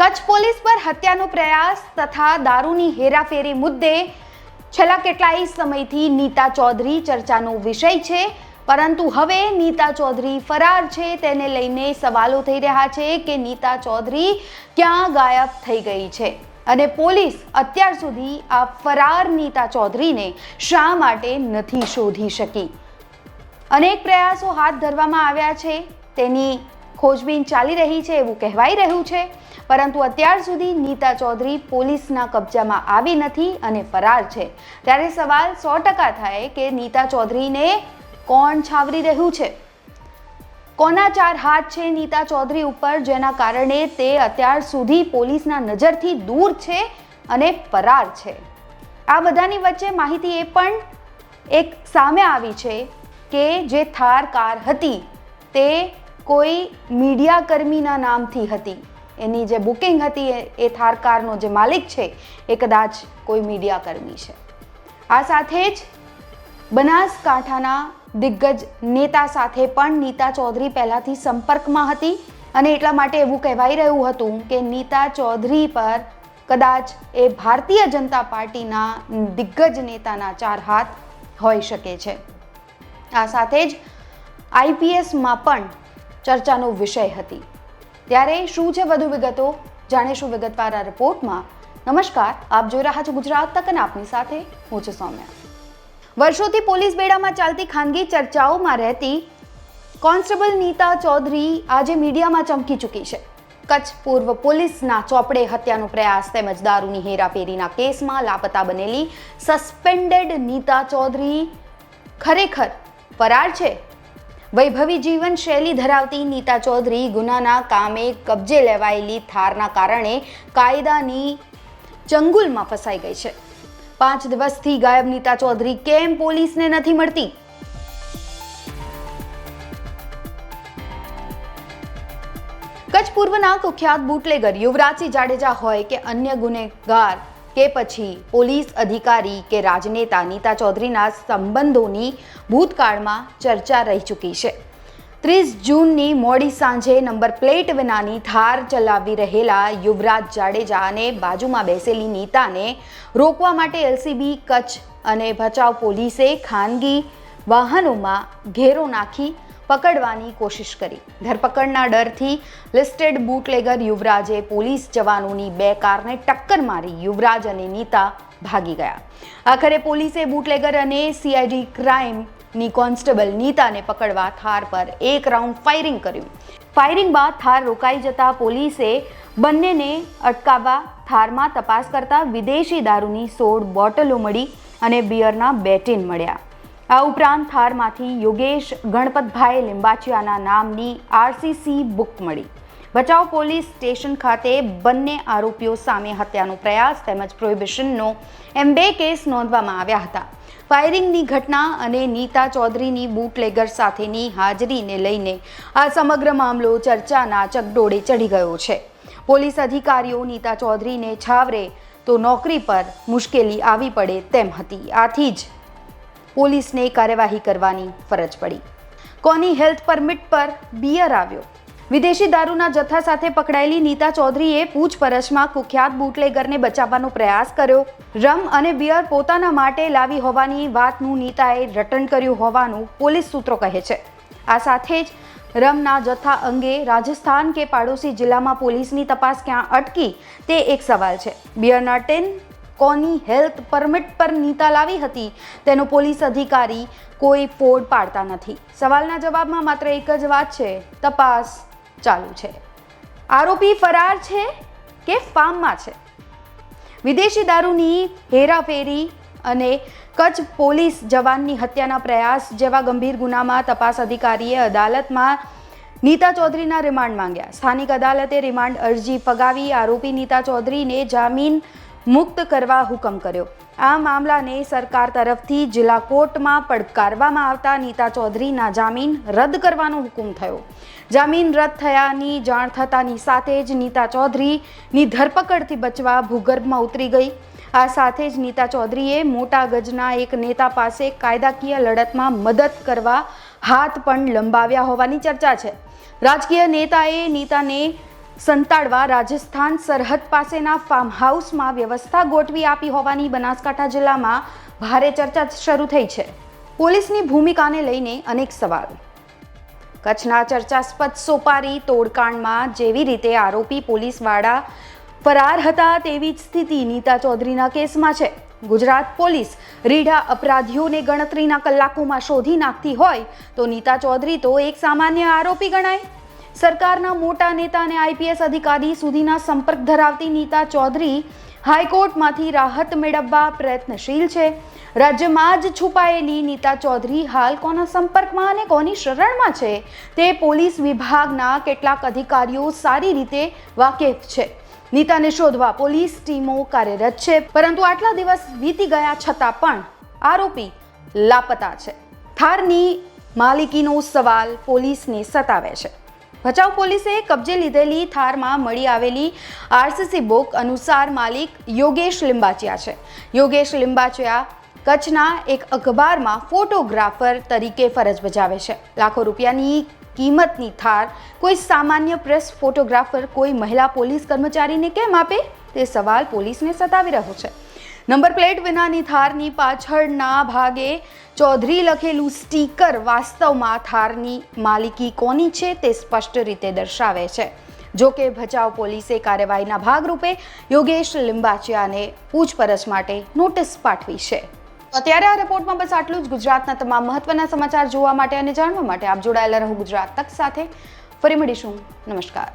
Kutch police પર હત્યાનો પ્રયાસ તથા દારૂની હેરાફેરી મુદ્દે છેલ્લા કેટલાય સમયથી નીતા ચૌધરી ચર્ચાનો વિષય છે. પરંતુ હવે નીતા ચૌધરી ફરાર છે. તેને લઈને સવાલો થઈ રહ્યા છે કે નીતા ચૌધરી ક્યાં ગાયબ થઈ ગઈ છે? અને પોલીસ અત્યાર સુધી આ ફરાર નીતા ચૌધરીને શા માટે નથી શોધી શકી? અનેક પ્રયાસો હાથ ધરવામાં આવ્યા છે. તેની ખોજબીન ચાલી રહી છે એવું કહેવાઈ રહ્યું છે. પરંતુ અત્યાર સુધી નીતા ચૌધરી પોલીસના કબજામાં આવી નથી અને ફરાર છે. ત્યારે સવાલ સો ટકા થાય કે નીતા ચૌધરીને કોણ છાવરી રહ્યું છે? કોના ચાર હાથ છે નીતા ચૌધરી ઉપર જેના કારણે તે અત્યાર સુધી પોલીસના નજરથી દૂર છે અને ફરાર છે? આ બધાની વચ્ચે માહિતી એ પણ એક સામે આવી છે કે જે થાર કાર હતી તે કોઈ મીડિયા કર્મીના નામથી હતી. એની જે બુકિંગ હતી એ- એ થાર કારનો જે માલિક છે, એ કદાચ કોઈ મીડિયાકર્મી છે. આ સાથે જ બનાસકાંઠાના દિગ્ગજ નેતા સાથે પણ નીતા ચૌધરી પહેલાંથી સંપર્કમાં હતી અને એટલા માટે એવું કહેવાઈ રહ્યું હતું કે નીતા ચૌધરી પર કદાચ એ ભારતીય જનતા પાર્ટીના દિગ્ગજ નેતાના ચાર હાથ હોઈ શકે છે. આ સાથે જ આઈપીએસમાં પણ ચર્ચાનો વિષય હતી. ત્યારે શું છે વધુ વિગતો? જાણીશું વિગતવાર આ રિપોર્ટમાં? નમસ્કાર, આપ જોઈ રહ્યા છો ગુજરાત તક અને આપની સાથે હું છું સૌમ્યા. વર્ષોથી પોલીસ બેડામાં ચાલતી ખાનગી ચર્ચાઓમાં રહેતી કોન્સ્ટેબલ નીતા ચૌધરી આજે મીડિયામાં ચમકી ચૂકી છે. કચ્છ પૂર્વ પોલીસના ચોપડે હત્યાનો પ્રયાસ તેમજ દારૂની હેરાફેરીના કેસમાં લાપતા બનેલી સસ્પેન્ડેડ નીતા ચૌધરી ખરેખર ફરાર છે? વૈભવી જીવન શૈલી ધરાવતી નીતા ચૌધરી ગુનાના કામે કબજે લેવાયેલી થારના કારણે કાયદાની ચંગુલમાં ફસાઈ ગઈ છે. પાંચ દિવસથી ગાયબ નીતા ચૌધરી કેમ પોલીસને નથી મળતી? કચ્છ પૂર્વના કુખ્યાત બુટલેગર યુવરાજસિંહ જાડેજા હોય કે અન્ય ગુનેગાર કે પછી પોલીસ અધિકારી કે રાજનેતા નીતા ચૌધરીના સંબંધોની ભૂતકાળમાં ચર્ચા રહી ચૂકી છે. ત્રીસ જૂનની મોડી સાંજે નંબર પ્લેટ વિનાની થાર ચલાવી રહેલા યુવરાજ જાડેજા અને બાજુમાં બેસેલી નીતાને રોકવા માટે એલસીબી, કચ્છ અને ભચાઉ પોલીસે ખાનગી વાહનોમાં ઘેરો નાખી પકડવાની કોશિશ કરી. ધરપકડના ડરથી લિસ્ટેડ બુટલેગર યુવરાજે પોલીસ જવાનોની બે કારને ટક્કર મારી યુવરાજ અને નીતા ભાગી ગયા. આખરે પોલીસે બુટલેગર અને સીઆઈડી ક્રાઇમની કોન્સ્ટેબલ નીતાને પકડવા થાર પર એક રાઉન્ડ ફાયરિંગ કર્યું. ફાયરિંગ બાદ થાર રોકાઈ જતા પોલીસે બંનેને અટકાવવા થારમાં તપાસ કરતા વિદેશી દારૂની સોળ બોટલો મળી અને બિયરના બે ટીન મળ્યા. આ ઉપરાંત થારમાંથી યોગેશ ગણપતભાઈ લિંબાચિયાના નામની આરસીસી બુક મળી. ભચાઉ પોલીસ સ્ટેશન ખાતે બંને આરોપીઓ સામે હત્યાનો પ્રયાસ તેમજ પ્રોહિબિશનનો એમ બે કેસ નોંધવામાં આવ્યા હતા. ફાયરિંગની ઘટના અને નીતા ચૌધરીની બૂટલેગર સાથેની હાજરીને લઈને આ સમગ્ર મામલો ચર્ચાના ચકડોળે ચડી ગયો છે. પોલીસ અધિકારીઓ નીતા ચૌધરીને છાવરે, તો નોકરી પર મુશ્કેલી આવી પડે તેમ હતી. આથી જ પોલીસને કાર્યવાહી કરવાની ફરજ પડી. કોની હેલ્થ પરમિટ પર બિયર આવ્યો? વિદેશી દારૂના જથ્થા સાથે પકડાયેલી નીતા ચૌધરીએ પૂછપરછમાં કુખ્યાત બુટલેગરને બચાવવાનો પ્રયાસ કર્યો. રમ અને બિયર પોતાના માટે લાવી હોવાની વાતનું નીતાએ રટન કર્યું હોવાનું પોલીસ સૂત્રો કહે છે. આ સાથે જ રમના જથ્થા અંગે રાજસ્થાન કે પાડોશી જિલ્લામાં પોલીસની તપાસ ક્યાં અટકી તે એક સવાલ છે. બિયરના ટેન કોની હેલ્થ પરમિટ પર નીતા લાવી હતી. તેનો પોલીસ અધિકારી કોઈ ફોડ પાડતા નથી. સવાલના જવાબમાં માત્ર એક જ વાત છે, તપાસ ચાલુ છે. આરોપી ફરાર છે કે ફાર્મમાં છે? વિદેશી દારૂની હેરાફેરી અને કચ્છ પોલીસ જવાનની હત્યાના પ્રયાસ જેવા ગંભીર ગુનામાં તપાસ અધિકારીએ અદાલતમાં નીતા ચૌધરીના રિમાન્ડ માંગ્યા. સ્થાનિક અદાલતે રિમાન્ડ અરજી ફગાવી આરોપી નીતા ચૌધરીને જામીન મુક્ત કરવા હુકમ કર્યો. આ મામલાને સરકાર તરફથી જિલ્લા કોર્ટમાં પડકારવામાં આવતા નીતા ચૌધરીના જામીન રદ કરવાનો હુકમ થયો. જામીન રદ થયાની જાણ થતાની સાથે જ નીતા ચૌધરીની ધરપકડથી બચવા ભૂગર્ભમાં ઉતરી ગઈ. આ સાથે જ નીતા ચૌધરીએ મોટા ગજના એક નેતા પાસે કાયદાકીય લડતમાં મદદ કરવા હાથ પણ લંબાવ્યા હોવાની ચર્ચા છે. રાજકીય નેતાએ નીતાને સંતાડવા રાજસ્થાન સરહદ પાસેના ફાર્મ હાઉસમાં વ્યવસ્થા ગોઠવી આપી હોવાની બનાસકાંઠા જિલ્લામાં ભારે ચર્ચા શરૂ થઈ છે. પોલીસની ભૂમિકાને લઈને અનેક સવાલ. કચ્છના ચર્ચાસ્પદ સોપારી તોડકાંડમાં જેવી રીતે આરોપી પોલીસવાળા ફરાર હતા તેવી જ સ્થિતિ નીતા ચૌધરીના કેસમાં છે. ગુજરાત પોલીસ રીઢા અપરાધીઓને ગણતરીના કલાકોમાં શોધી નાખતી હોય તો નીતા ચૌધરી તો એક સામાન્ય આરોપી ગણાય. સરકારના મોટા નેતા અને આઈપીએસ અધિકારી સુધીના સંપર્ક ધરાવતી નીતા ચૌધરી હાઈકોર્ટમાંથી રાહત મેળવવા પ્રયત્નશીલ છે. રાજ્યમાં જ છુપાયેલી નીતા ચૌધરી હાલ કોના સંપર્કમાં અને કોની શરણમાં છે તે પોલીસ વિભાગના કેટલાક અધિકારીઓ સારી રીતે વાકેફ છે. નીતાને શોધવા પોલીસ ટીમો કાર્યરત છે, પરંતુ આટલા દિવસ વીતી ગયા છતાં પણ આરોપી લાપતા છે. થારની માલિકીનો સવાલ પોલીસને સતાવે છે. ભચાઉ પોલીસે કબજે લીધેલી થારમાં મળી આવેલી આરસીસી બુક અનુસાર માલિક યોગેશ લિંબાચિયા છે. યોગેશ લિંબાચિયા કચ્છના એક અખબારમાં ફોટોગ્રાફર તરીકે ફરજ બજાવે છે. લાખો રૂપિયાની કિંમતની થાર, કોઈ સામાન્ય પ્રેસ ફોટોગ્રાફર, કોઈ મહિલા પોલીસ કર્મચારીને કેમ આપે? તે સવાલ પોલીસને સતાવી રહ્યો છે. નંબર પ્લેટ વિનાની થારની પાછળના ભાગે ચૌધરી લખેલું સ્ટીકર વાસ્તવમાં થારની માલિકી કોની છે તે સ્પષ્ટ રીતે દર્શાવે છે. જો કે ભચાઉ પોલીસે કાર્યવાહીના ભાગરૂપે યોગેશ લિંબાચિયાને પૂછપરછ માટે નોટિસ પાઠવી છે. અત્યારે આ રિપોર્ટમાં બસ આટલું જ. ગુજરાતના તમામ મહત્વના સમાચાર જોવા માટે અને જાણવા માટે આપ જોડાયેલા રહો ગુજરાત તક સાથે. ફરી મળીશું. નમસ્કાર.